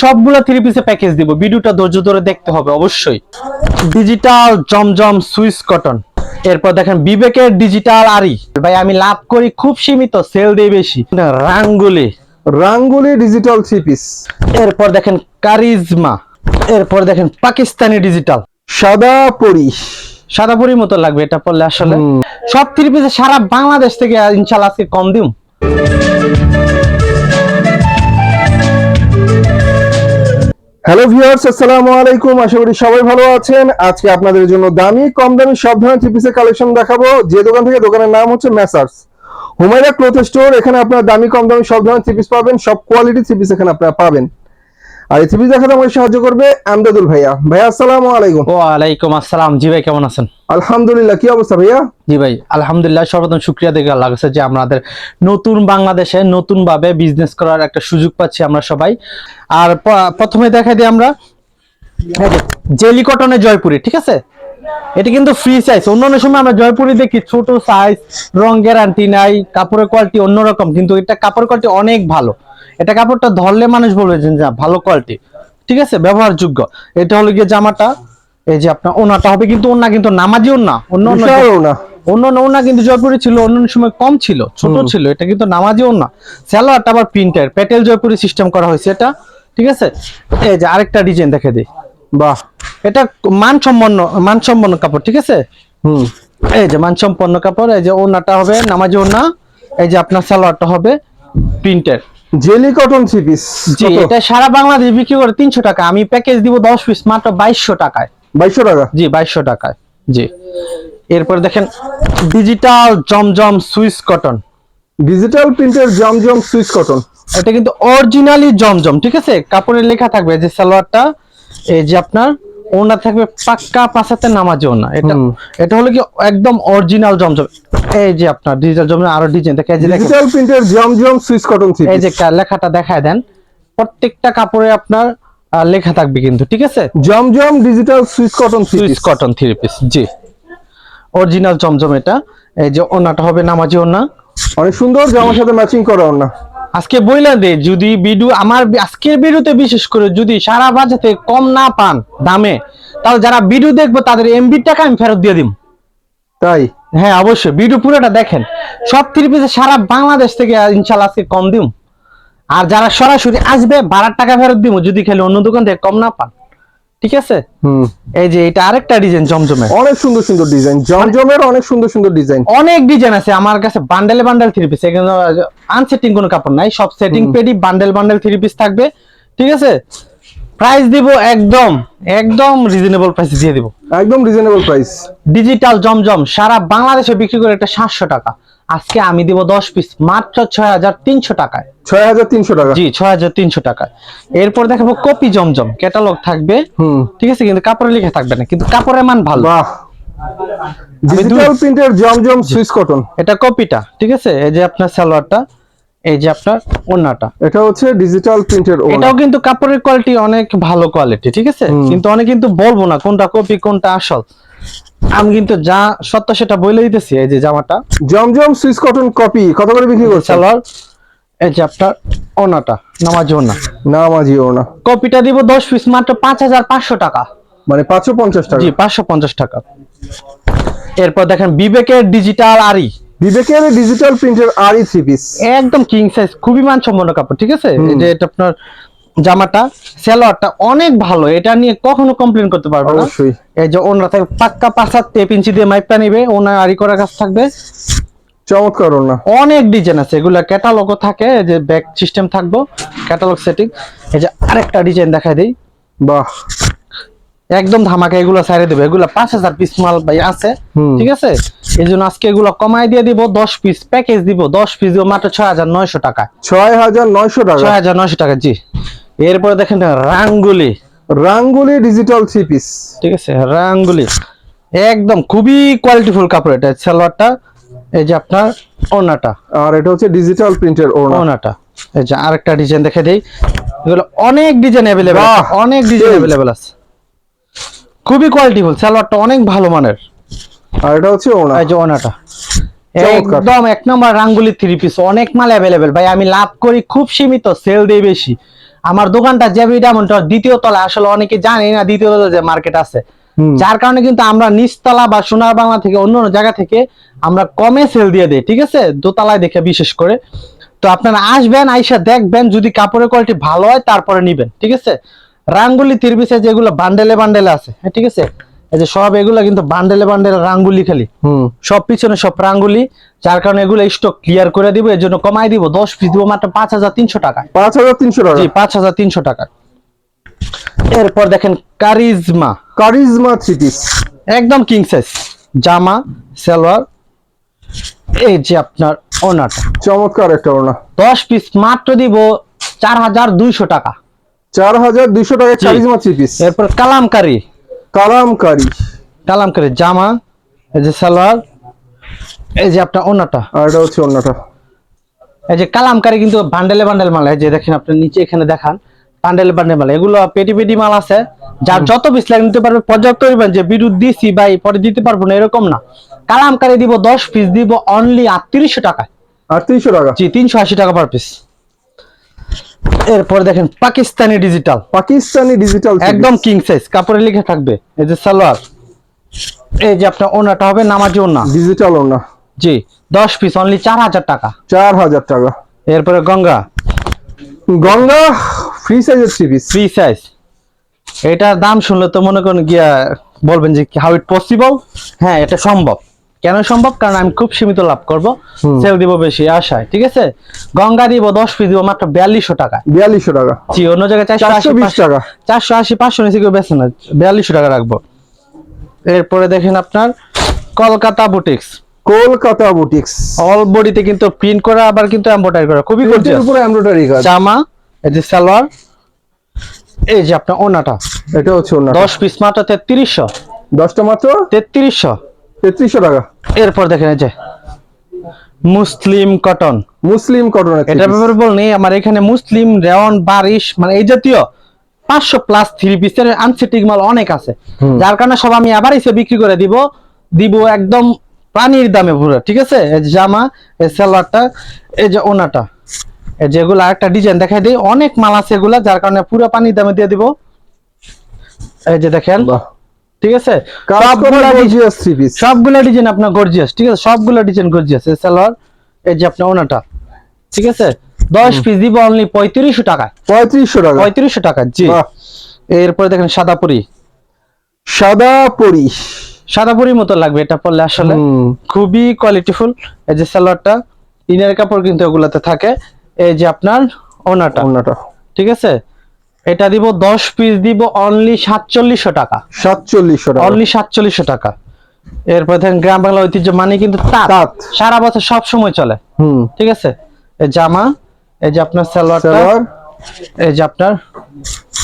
সবগুলো থ্রি পিসে প্যাকেজ দিব। ভিডিওটা ধৈর্য ধরে দেখতে হবে অবশ্যই। Digital Zamzam Swiss cotton. এরপর দেখেন বিবেকের ডিজিটাল আরি ভাই আমি লাভ করি খুব সীমিত সেল দেই বেশি। রাঙ্গুলি। রাঙ্গুলি ডিজিটাল থ্রি পিস এরপর দেখেন কারিজমা। এরপর দেখেন পাকিস্তানি ডিজিটাল সাদা পরি। সাদাপুরির মতো লাগবে এটা পড়লে আসলে। সব থ্রি পিসে সারা বাংলাদেশ থেকে ইনশাল্লাহ আজকে কম দিম। হ্যালো ভিউয়ার্স, আসসালামু আলাইকুম। আশা করি সবাই ভালো আছেন। আজকে আপনাদের জন্য দামি কম দামি সব ধরনের থ্রি পিসের কালেকশন দেখাবো। যে দোকান থেকে দোকানের নাম হচ্ছে মেসার্স হুমায়রা ক্লোথ স্টোর এখানে আপনারা দামি কম দামি সব ধরনের থ্রি পিস পাবেন। সব কোয়ালিটি থ্রি পিস এখানে আপনারা পাবেন। আর এই দেখাতে আমাকে সাহায্য করবে আমদাদুল ভাইয়া। ভাইয়া আসসালামু আলাইকুম। ওয়ালাইকুম আসসালাম। জি ভাই কেমন আছেন? আলহামদুলিল্লাহ কি অবস্থা ভাইয়া? জি ভাই আলহামদুলিল্লাহ সর্বপ্রথম শুক্রিয়া দেখে আল্লাহ কাছে যে আমাদের নতুন বাংলাদেশে নতুন ভাবে বিজনেস করার একটা সুযোগ পাচ্ছি আমরা সবাই। আর প্রথমে দেখাই দিই আমরা। জেলি কটনে জয়পুরি ঠিক আছে? এটা কিন্তু ফ্রি সাইজ অন্যান্য সময় আমরা জয়পুরি দেখি ছোট সাইজ রং গ্যারান্টি নাই কাপড়ের কোয়ালিটি অন্যরকম কিন্তু এটা কাপড়ের কোয়ালিটি অনেক ভালো। এটা কাপড়টা ধরলে মানুষ বলবে যে না, ভালো কোয়ালিটি ঠিক আছে? ব্যবহারযোগ্য। এটা হলো গিয়ে জামাটা এই যে আপনার ওনাটা হবে কিন্তু ওনা কিন্তু নামাজি ওনা। অন্য অন্য অন্য নৌনা কিন্তু জয়পুরি ছিল অন্য সময় কম ছিল ছোট ছিল এটা কিন্তু নামাজিও না স্যালোয়ারটা আবার প্রিন্টের প্যাটেল জয়পুরি সিস্টেম করা হয়েছে এটা। ঠিক আছে? এই যে আরেকটা ডিজাইন দেখে দিই। বাহ। এটা মানসম্পন্ন মানসম্পন্ন কাপড় ঠিক আছে? হুম। এই যে মানসম্পন্ন কাপড় এই যে ওনাটা হবে নামাজি ওনা এই যে আপনার সালোয়ারটা হবে প্রিন্টের। জেলি কটন থ্রি পিস জি এটা সারা বাংলাদেশ বিক্রি করে তিনশো টাকা। আমি প্যাকেজ দিব দশ পিস মাত্র বাইশশো টাকায়। বাইশশো টাকা? জি বাইশশো টাকায় জি। এরপর দেখেন digital Zamzam Swiss cotton digital প্রিন্টের জমজম সুইচ কটন এটা কিন্তু অরিজিনালি জমজম ঠিক আছে? কাপড়ের লেখা থাকবে যে সালোয়ারটা এই যে আপনার ওনা থাকবে পাক্কা পাশাতে নামাজে ওনা এটা এটা হলো কি একদম অরিজিনাল জমজম এই যে আপনার ডিজিটাল জমজম আরও ডিজাইন দেখে ডিজিটাল প্রিন্টের জমজম সুইচ কটন থ্রি এই যে কা- লেখাটা দেখায় দেন। প্রত্যেকটা কাপড়ে আপনার লেখা থাকবে কিন্তু ঠিক আছে? Zamzam digital Swiss cotton Swiss cotton three piece জি। অরিজিনাল জমজম এটা। এই যে ওনাটা হবে নামাজি ওনা অনেক সুন্দর জামার সাথে ম্যাচিং করা না আজকে বইলা দে যদি বিডু আমার আজকের ভিডিওতে বিশেষ করে যদি সারা বাজাতে কম না পান দামে তাহলে যারা বিডু দেখব তাদের এমবির টাকা আমি ফেরত দিয়ে দিব তাই? হ্যাঁ অবশ্যই। বিডু পুরোটা দেখেন। সব থ্রি পিসে সারা বাংলাদেশ থেকে ইনশাল্লাহ আজকে কম দিব আর যারা সরাসরি আসবে বারার টাকা ফেরত দিব যদি খেলে অন্য দোকান থেকে কম না পান। ঠিক আছে? হুম। এই যে এটা আরেকটা ডিজাইন জমজমে অনেক সুন্দর সুন্দর ডিজাইন জমজমের অনেক সুন্দর সুন্দর ডিজাইন অনেক ডিজাইন আছে আমার কাছে বান্ডেলে বান্ডেল থ্রি পিস এখানে আনসেটিং কোনো কাপড় নাই সব সেটিং পেডি বান্ডেল বান্ডেল থ্রি পিস থাকবে। ঠিক আছে? প্রাইস দিব একদম একদম রিজনেবল প্রাইস দিয়ে দিব। একদম রিজনেবল প্রাইস ডিজিটাল জমজম সারা বাংলাদেশে বিক্রি করে এটা সাতশো টাকা। আজকে আমি দিব দশ পিস মাত্র ছয় হাজার তিনশো টাকায়। ছয় হাজার তিনশো টাকা। জি ছয় হাজার তিনশো টাকায়। এরপর দেখাবো কপি জমজম ক্যাটালগ থাকবে। হুম। ঠিক আছে কিন্তু কাপড়ে লিখে থাকবে না কিন্তু কাপড়ের মান ভালো। বাহ। ডিজিটাল প্রিন্টের জমজম সুইচ কটন এটা কপিটা ঠিক আছে? এই যে আপনার সালোয়ারটা। এই যে আপনার ওন্নাটা এটা হচ্ছে ডিজিটাল প্রিন্টের এটাও কিন্তু কাপড়ের কোয়ালিটি অনেক ভালো কোয়ালিটি ঠিক আছে? কিন্তু অনেক কিন্তু বলব না কোনটা কপি কোনটা আসল। আমি কিন্তু যা সত্য সেটা বলে দিতেছি এই যে জামাটা। জমজম সুইচ কটন কপি কত করে বিক্রি করছে সালোয়ার এই যে আপনার ওনাটা নামাজ ওনা না মাঝিও না কপিটা দিব দশ পিস মাত্র পাঁচ হাজার পাঁচশো টাকা। মানে পাঁচশো পঞ্চাশ টাকা। জি পাঁচশো পঞ্চাশ টাকা। এরপর দেখেন বিবেকের ডিজিটাল আরি বিবেকের ডিজিটাল প্রিন্টের আরই থ্রি পিস একদম কিং সাইজ খুবই মানসম্পন্ন কাপড় ঠিক আছে। যে এটা আপনার জামাটা সালোয়ারটা অনেক ভালো এটা নিয়ে কখনো কমপ্লেন করতে পারবে না। অবশ্যই। এই যে ওনারা থাকবে পাক্কা পাঁচাত টেপ ইঞ্চি দিয়ে মাইপটা নিবে ওনার আরি করা কাজ থাকবে। চমৎকার না অনেক ডিজাইন আছে এগুলা ক্যাটালগও থাকে যে ব্যাক সিস্টেম থাকব ক্যাটালগ সেটিং এই যে আরেকটা ডিজাইন দেখাই দেই। বাহ। একদম ধামাকা এগুলো সাইরে দেবে। এগুলো পাঁচ হাজার পিস মাল ভাই আছে ঠিক আছে? এই জন্য আজকে এগুলো কমাই দিয়ে দিব দশ পিস প্যাকেজ দিব দশ পিস দিব মাত্র ছয় হাজার নয়শো টাকা। ছয় হাজার নয়শো টাকা? ছয় হাজার নয়শো টাকা জি। এরপরে দেখেন রাঙ্গুলি। রাঙ্গুলি ডিজিটাল থ্রি পিস ঠিক আছে রাঙ্গুলি। একদম খুবই কোয়ালিটিফুল কাপড় এটা সালোয়ারটা এই যে আপনার ওনাটা আর এটা হচ্ছে ডিজিটাল প্রিন্টের ওনাটা এই যে আরেকটা ডিজাইন দেখে দেই। এগুলো অনেক ডিজাইন অ্যাভেলেবেল অনেক ডিজাইন। অ্যাভেলেবেল আছে। খুবই কোয়ালিটিফুল সালোয়ারটা অনেক ভালো মানের। আর এটা হচ্ছে ওড়না এই যে ওনাটা। একদম এক নম্বর রাঙ্গুলি থ্রি পিস অনেক মাল অ্যাভেলেবেল ভাই আমি লাভ করি খুব সীমিত সেল দেই বেশি। আমার দোকানটা জেবি ডায়মন্ড দ্বিতীয় তলা আসলে অনেকে জানে না দ্বিতীয় তলা যে মার্কেট আছে। যার কারণে কিন্তু আমরা নিচতলা বা সোনার বাংলা থেকে অন্য অন্য জায়গা থেকে আমরা কমে সেল দিয়ে দেই ঠিক আছে? দোতলায় দেখে বিশেষ করে। তো আপনারা আসবেন আইসা দেখবেন যদি কাপড়ের কোয়ালিটি ভালো হয় তারপরে নিবেন ঠিক আছে? রাঙ্গুলি তিরবিসে যেগুলো বান্ডেলে বান্ডেলে আছে। হ্যাঁ ঠিক আছে? এই যে সব এগুলো কিন্তু বান্ডেলে বান্ডেলে রাঙ্গুলি খালি। হুম। সব পিছনে সব রাঙ্গুলি যার কারণে এগুলো স্টক ক্লিয়ার করে দিব এর জন্য কমাই দিব। দশ পিস দিব মাত্র পাঁচ হাজার তিনশো টাকায় পাঁচ হাজার তিনশো টাকা। জি পাঁচ হাজার তিনশো টাকা। এরপর দেখেন কারিজমা। কারিজমা থ্রি পিস একদম কিং সাইজ জামা সালোয়ার এই যে আপনার ওনাটা। চমৎকার একটা ওড়না দশ পিস মাত্র দিব চার হাজার দুইশো টাকা। চার হাজার দুইশো টাকা জি। কারিজমা থ্রি পিস এরপর কালামকারি। কালামকারি। কালামকারি জামা এই যে সালোয়ার এই যে আপনার ওনাটা আর এটা হচ্ছে ওড়নাটা এই যে কালামকারি কিন্তু বান্ডেলে বান্ডেল মাল এই যে দেখেন আপনি নিচে এখানে দেখান বান্ডেলে বান্ডেল মাল। এগুলো পেটি পেটি মাল আছে যার যত পিস লাগে নিতে পারবে পর্যাপ্ত পরিমাণ যে বিদ্যুৎ দিছি ভাই পরে দিতে পারব না এরকম না। কালামকারি দিব দশ পিস দিব অনলি আটত্রিশশো টাকায়। আর তিনশো টাকা। জি তিনশো আশি টাকা পার পিস এরপর দেখেন পাকিস্তানি ডিজিটাল পাকিস্তানি ডিজিটাল একদম কিং সাইজ কাপড়ে লিখে থাকবে। এই যে সালোয়ার এই যে আপনার ওনাটা হবে নামাজি ওনা। ডিজিটাল ওনা। জি দশ পিস অনলি চার হাজার টাকা। চার হাজার টাকা। এরপরে গঙ্গা। গঙ্গা ফ্রি সাইজের থ্রি পিস ফ্রি সাইজ এটার দাম শুনলে তো মনে করেন গিয়া বলবেন যে হাউ ইট পসিবল হ্যাঁ এটা সম্ভব। কেন সম্ভব? কারণ আমি খুব সীমিত লাভ করব। সেল দিব বেশি আশায় ঠিক আছে? গঙ্গা দিব দশ পিস দিব মাত্র বিয়াল্লিশশো টাকা। বিয়াল্লিশশো টাকা। জি অন্য জায়গায় চারশো আশি টাকা। চারশো আশি পাঁচশো নিচে কেউ বেছে না বিয়াল্লিশশো টাকা রাখব। এরপরে দেখেন আপনার Kolkata boutiques. Kolkata boutiques. All বডিতে কিন্তু প্রিন্ট করা আবার কিন্তু এম্ব্রয়ডারি করা খুবই gorgeous। উপরে এমব্রয়ডারি কাজ। জামা এই যে সালোয়ার এই যে আপনার ওনাটা এটা হচ্ছে ওড়না দশ পিস মাত্র তেত্রিশশো। দশটা মাত্র? তেত্রিশশো। তেত্রিশশো টাকা। এরপর দেখেন এই যে মুসলিম কটন মুসলিম কটনের এটা ব্যাপারে বলনি আমার এখানে মুসলিম রেওয়ান বারিশ মানে এই জাতীয় পাঁচশো প্লাস থ্রি পিসের আনসেটিক মাল অনেক আছে। যার কারণে সব আমি আবার এসে বিক্রি করে দিব দিব একদম পানির দামে পুরো ঠিক আছে? এই জামা এই সালোয়ারটা এই যে ওনাটা। এই যেগুলো একটা ডিজাইন দেখাই দিই অনেক মাল আছে এগুলা যার কারণে পুরো পানির দামে দিয়ে দিব। এই যে দেখেন ঠিক আছে? সবগুলা গর্জিয়াস থ্রি পিস সবগুলো ডিজাইন আপনার গর্জিয়াস ঠিক আছে? সবগুলো ডিজাইন গর্জিয়াস এই সালোয়ার এই যে আপনার ওনাটা। ঠিক আছে? দশ পিস দিব অনলি পঁয়ত্রিশশো টাকা পঁয়ত্রিশশো টাকা। পঁয়ত্রিশশো টাকা জি। এরপরে দেখেন সাদাপুরি সাদা পরি। সাদাপুরির মতো লাগবে এটা পরলে আসলে খুবই কোয়ালিটিফুল এই যে সালোয়ারটা ইনার কাপড় কিন্তু ওগুলাতে থাকে। এই যে আপনার ওনাটা। ওড়নাটা ঠিক আছে? এটা দিব দশ পিস দিব অনলি সাতচল্লিশশো টাকা। সাতচল্লিশশো টাকা। অনলি সাতচল্লিশশো টাকা। এরপর দেখেন গ্রাম বাংলা ঐতিহ্য মানে কিন্তু তাঁত। সারা বছর সব সময় চলে। হুম। ঠিক আছে? এই জামা এই যে আপনার সালোয়ারটা। সালোয়ার। এই যে আপনার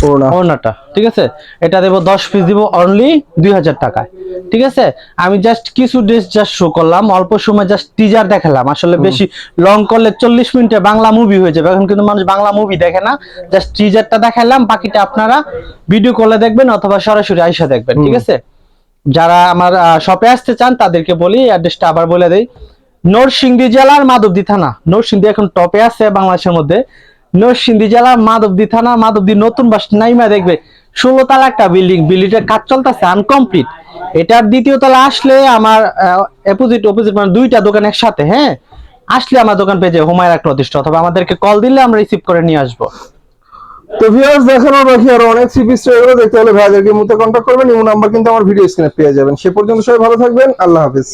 ওড়না। ওড়নাটা ঠিক আছে? এটা দেবো দশ পিস দিব অনলি দুই হাজার টাকায় ঠিক আছে? আমি জাস্ট কিছু ড্রেস জাস্ট শো করলাম অল্প সময় জাস্ট টিজার দেখালাম। আসলে বেশি লং করলে চল্লিশ মিনিটে বাংলা মুভি হয়ে যাবে। এখন কিন্তু মানুষ বাংলা মুভি দেখে না। জাস্ট টিজারটা দেখালাম বাকিটা আপনারা ভিডিও কলে দেখবেন অথবা সরাসরি আইসা দেখবেন ঠিক আছে? যারা আমার শপে আসতে চান তাদেরকে বলি অ্যাড্রেসটা আবার বলে দেই। নরসিংদী জেলার মাধবদী থানা। নরসিংদী এখন টপে আছে বাংলাদেশের মধ্যে। নরসিংদী জেলার মাধবদী থানা, মাধবদী নতুন বাস নাইমা দেখবে। ষোলো তলা একটা বিল্ডিং বিল্ডিংটার কাজ চলতেছে আনকমপ্লিট এটার দ্বিতীয় তলা আসলে আমার অপোজিট অপোজিট মানে দুইটা দোকান একসাথে হ্যাঁ? আসলে আমার দোকান পেয়ে যাবে হুমায়রা প্রতিষ্ঠা অথবা আমাদেরকে কল দিলে আমরা রিসিভ করে নিয়ে আসব। তো ভিউয়ার্স দেখানো বাকি আরও অনেক পিস এগুলো দেখতে হলে ভাইদেরকে মতো কন্ট্যাক্ট করবেন। ইমো নাম্বার কিন্তু আমার ভিডিও স্ক্রিনে পেয়ে যাবেন। সে পর্যন্ত সবাই ভালো থাকবেন। আল্লাহ হাফিজ।